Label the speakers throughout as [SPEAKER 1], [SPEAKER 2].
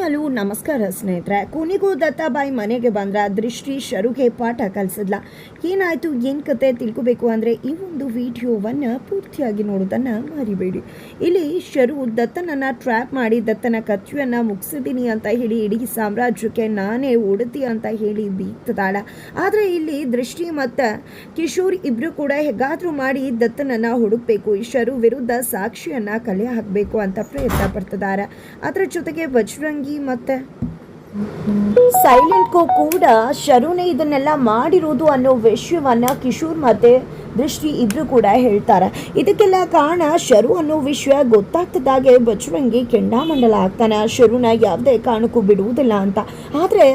[SPEAKER 1] Hello ನಮಸ್ಕಾರ ಸ್ನೇಹಿತರೆ. ಕೊನೆಗೂ ದತ್ತಾಬಾಯಿ ಮನೆಗೆ ಬಂದ್ರ ದೃಷ್ಟಿ ಶರುಗೆ ಪಾಠ ಕಲಿಸಿದ್ಲ. ಏನಾಯ್ತು, ಏನು ಕತೆ ತಿಳ್ಕೊಬೇಕು ಅಂದರೆ ಈ ಒಂದು ವಿಡಿಯೋವನ್ನು ಪೂರ್ತಿಯಾಗಿ ನೋಡೋದನ್ನು ಮರಿಬೇಡಿ. ಇಲ್ಲಿ ಶರು ದತ್ತನನ್ನು ಟ್ರ್ಯಾಪ್ ಮಾಡಿ ದತ್ತನ ಕಚ್ಚುವನ್ನು ಮುಗಿಸಿದ್ದೀನಿ ಅಂತ ಹೇಳಿ ಇಡೀ ಸಾಮ್ರಾಜ್ಯಕ್ಕೆ ನಾನೇ ಒಡತಿ ಅಂತ ಹೇಳಿ ಬೀಗ್ತದಾಳ. ಆದರೆ ಇಲ್ಲಿ ದೃಷ್ಟಿ ಮತ್ತು ಕಿಶೋರ್ ಇಬ್ಬರು ಕೂಡ ಹೇಗಾದರೂ ಮಾಡಿ ದತ್ತನನ್ನು ಹುಡುಕಬೇಕು. ಈ ಶರು ವಿರುದ್ಧ ಸಾಕ್ಷಿಯನ್ನು ಕಲೆ ಹಾಕಬೇಕು ಅಂತ ಪ್ರಯತ್ನ ಪಡ್ತಿದ್ದಾರೆ ಅದರ ಜೊತೆಗೆ ಬಜರಂಗಿ ಮತ್ತೆ? ಸೈಲೆಂಟ್ಗೂ ಕೂಡ ಶರುಣೆ ಇದನ್ನೆಲ್ಲ ಮಾಡಿರೋದು ಅನ್ನೋ ವಿಷಯವನ್ನ ಕಿಶೋರ್ ಮತ್ತೆ ದೃಷ್ಟಿ ಇದ್ರೂ ಕೂಡ ಹೇಳ್ತಾರೆ. ಇದಕ್ಕೆಲ್ಲ ಕಾರಣ ಶರು ಅನ್ನೋ ವಿಷಯ ಗೊತ್ತಾಗ್ತದಾಗೆ ಬಜರಂಗಿ ಕೆಂಡಾಮಂಡಲ ಆಗ್ತಾನೆ. ಶರುನ ಯಾವುದೇ ಕಾರಣಕ್ಕೂ ಬಿಡುವುದಿಲ್ಲ ಅಂತ. ಆದರೆ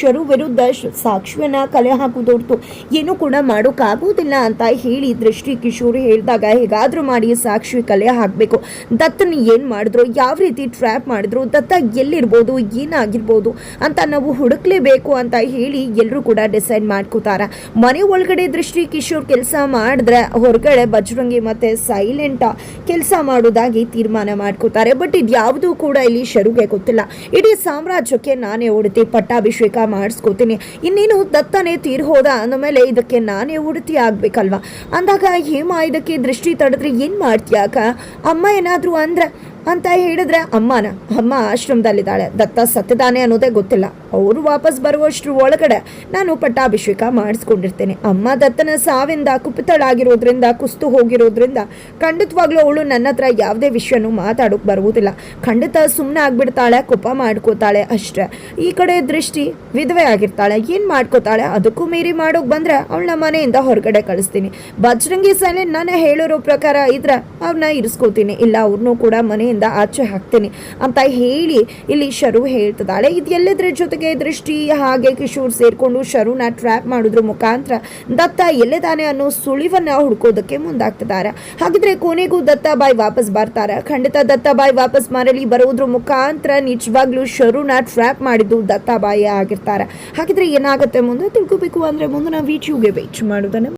[SPEAKER 1] ಶರು ವಿರುದ್ಧ ಸಾಕ್ಷಿಯನ್ನ ಕಲೆ ಹಾಕುದೊರ್ತು ಏನೂ ಕೂಡ ಮಾಡೋಕ್ಕಾಗೋದಿಲ್ಲ ಅಂತ ಹೇಳಿ ದೃಷ್ಟಿ ಕಿಶೋರ್ ಹೇಳಿದಾಗ ಹೇಗಾದರೂ ಮಾಡಿ ಸಾಕ್ಷಿ ಕಲೆ ಹಾಕಬೇಕು. ದತ್ತನ ಏನು ಮಾಡಿದ್ರು, ಯಾವ ರೀತಿ ಟ್ರ್ಯಾಪ್ ಮಾಡಿದ್ರು, ದತ್ತ ಎಲ್ಲಿರ್ಬೋದು, ಏನಾಗಿರ್ಬೋದು ಅಂತ ನಾವು ಹುಡುಕ್ಲೇಬೇಕು ಅಂತ ಹೇಳಿ ಎಲ್ಲರೂ ಕೂಡ ಡಿಸೈಡ್ ಮಾಡ್ಕೋತಾರ. ಮನೆ ಒಳಗಡೆ ದೃಷ್ಟಿ ಕಿಶೋರ್ ಕೆಲಸ ಮಾಡಿದ್ರೆ ಹೊರಗಡೆ ಬಜರಂಗಿ ಮತ್ತೆ ಸೈಲೆಂಟ ಕೆಲಸ ಮಾಡೋದಾಗಿ ತೀರ್ಮಾನ ಮಾಡ್ಕೋತಾರೆ. ಬಟ್ ಇದು ಕೂಡ ಇಲ್ಲಿ ಶರುಗೆ ಗೊತ್ತಿಲ್ಲ. ಇಡೀ ಸಾಮ್ರಾಜ್ಯಕ್ಕೆ ನಾನೇ ಉಡುತ್ತಿ ಪಟ್ಟಾಭಿಷೇಕ ಮಾಡಿಸ್ಕೋತೀನಿ. ಇನ್ನೇನು ದತ್ತನೇ ತೀರ್ ಹೋದ ಅಂದಮೇಲೆ ಇದಕ್ಕೆ ನಾನೇ ಉಡುತಿ ಆಗ್ಬೇಕಲ್ವಾ? ಅಂದಾಗ ಹೇಮ ಇದಕ್ಕೆ ದೃಷ್ಟಿ ತಡೆದ್ರೆ ಏನು ಮಾಡ್ತೀಯಾಕ? ಅಮ್ಮ ಏನಾದರೂ ಅಂದ್ರೆ ಅಂತ ಹೇಳಿದ್ರೆ ಅಮ್ಮನ, ಅಮ್ಮ ಆಶ್ರಮದಲ್ಲಿದ್ದಾಳೆ. ದತ್ತ ಸತ್ತಿದ್ದಾನೆ ಅನ್ನೋದೇ ಗೊತ್ತಿಲ್ಲ. ಅವರು ವಾಪಸ್ ಬರುವಷ್ಟ್ರ ಒಳಗಡೆ ನಾನು ಪಟ್ಟಾಭಿಷೇಕ ಮಾಡಿಸ್ಕೊಂಡಿರ್ತೇನೆ. ಅಮ್ಮ ದತ್ತನ ಸಾವಿಂದ ಕುಪಿತಳಾಗಿರೋದ್ರಿಂದ ಕುಸ್ತು ಹೋಗಿರೋದ್ರಿಂದ ಖಂಡಿತವಾಗ್ಲೂ ಅವಳು ನನ್ನ ಹತ್ರ ಯಾವುದೇ ವಿಷಯನೂ ಮಾತಾಡೋಕೆ ಬರುವುದಿಲ್ಲ. ಖಂಡಿತ ಸುಮ್ಮನೆ ಆಗ್ಬಿಡ್ತಾಳೆ, ಕೋಪ ಮಾಡ್ಕೋತಾಳೆ ಅಷ್ಟೇ. ಈ ಕಡೆ ದೃಷ್ಟಿ ವಿಧವೆ ಆಗಿರ್ತಾಳೆ, ಏನು ಮಾಡ್ಕೋತಾಳೆ ಅದಕ್ಕೂ ಮೀರಿ ಮಾಡೋಕೆ ಬಂದರೆ ಅವಳನ್ನ ಮನೆಯಿಂದ ಹೊರಗಡೆ ಕಳಿಸ್ತೀನಿ. ಬಜರಂಗಿ ಸೇನೆ ನಾನು ಹೇಳಿರೋ ಪ್ರಕಾರ ಇದ್ರೆ ಅವ್ರನ್ನ ಇರಿಸ್ಕೋತೀನಿ, ಇಲ್ಲ ಅವ್ರನ್ನೂ ಕೂಡ ಮನೆಯಿಂದ ಆಚೆ ಹಾಕ್ತೀನಿ ಅಂತ ಹೇಳಿ ಇಲ್ಲಿ ಶರು ಹೇಳ್ತಿದ್ದಾಳೆ. ಇದು ಎಲ್ಲದ್ರ ಜೊತೆಗೆ ದೃಷ್ಟಿ, ಹಾಗೆ ಕಿಶೋರ್ ಸೇರಿಕೊಂಡು ಶರುನ ಟ್ರ್ಯಾಪ್ ಮಾಡೋದ್ರ ಮುಖಾಂತರ ದತ್ತ ಎಲ್ಲಿದ್ದಾನೆ ಅನ್ನೋ ಸುಳಿವನ್ನ ಹುಡ್ಕೋದಕ್ಕೆ ಮುಂದಾಗ್ತಿದ್ದಾರೆ. ಹಾಗಿದ್ರೆ ಕೊನೆಗೂ ದತ್ತಾಬಾಯಿ ವಾಪಸ್ ಬರ್ತಾರೆ. ಖಂಡಿತ ದತ್ತಾಬಾಯಿ ವಾಪಸ್ ಮರಳಿ ಬರೋದ್ರ ಮುಖಾಂತರ ನಿಜವಾಗ್ಲೂ ಶರುನ ಟ್ರ್ಯಾಪ್ ಮಾಡಿದ್ದು ದತ್ತಾಬಾಯಿ ಆಗಿರ್ತಾರೆ. ಹಾಗಿದ್ರೆ ಏನಾಗುತ್ತೆ ಮುಂದೆ ತಿಳ್ಕೊಬೇಕು ಅಂದ್ರೆ ನಾವು ವಿಡಿಯೋಗೆ ವೇಟ್ ಮಾಡೋದನ್ನ